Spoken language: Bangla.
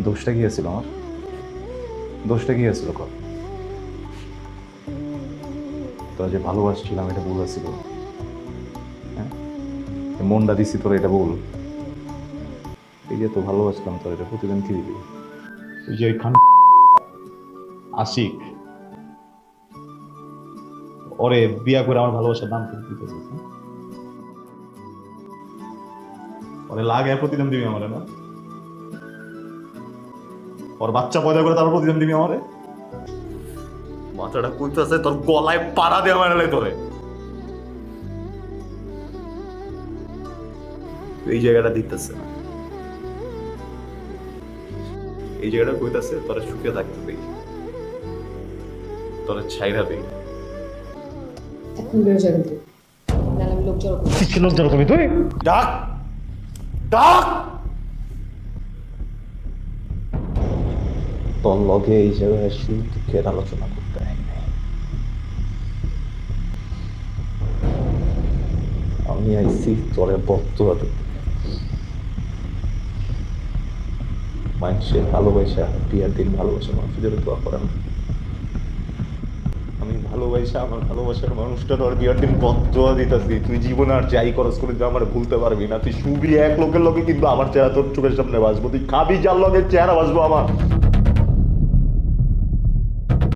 দোষটা কি আছিল আমার? দোষটা কি আছিল কর? তোরা যে ভালোবাসছিলাম, এটা ভুল আছিল। হ্যাঁ? মনটা দিছি, তোরা এটা বল এই যে তো ভালোবাসলাম তোর, এটা প্রতিদিন কি দিবি? ওই যে খান আশিক। ওরে, বিয়া করে আমার ভালোবাসার দাম কিন্তু দিতেছে ওরে, লাগে প্রতিদিন দিবি আমারে, না? ওর বাচ্চা পয়দা করে তারপর প্রতিদিন দিবি আমারে? মাথাটা কইতেছে তোর গলায় পাড়া দিয়ে মারলে তোরে এই জায়গাটা দিতেছে না। এই জায়গাটা কইতাছে তোরা শুকিয়ে থাকতে দেই। তোরা ছাইরা দেই। এখন বেরো যাবেন তো নাহলে আমি লোক জড়ো করব। কি লজ্জার কবি তুই? ডাক! ডাক! তোর লগে এই জায়গায় সুখ দুঃখের আলোচনা করতে হয় আমি আইসি তোরে বক্তব্য মানুষের ভালোবাসা বিয়ার দিন ভালোবাসা, মানুষের দোয়া করেন আমি ভালোবাসা, আমার ভালোবাসার মানুষটা তোর বিয়ার দিন বক্তব্য দিতেছি। তুই জীবনে আর যাই খরচ করে তুই আমার ভুলতে পারবি না। তুই শুবি এক লোকের লোকে কিন্তু আমার চেহারা তোর চোখের সামনে বাসবো তুই খাবি যার লগে চেহারা বাসবো আমার।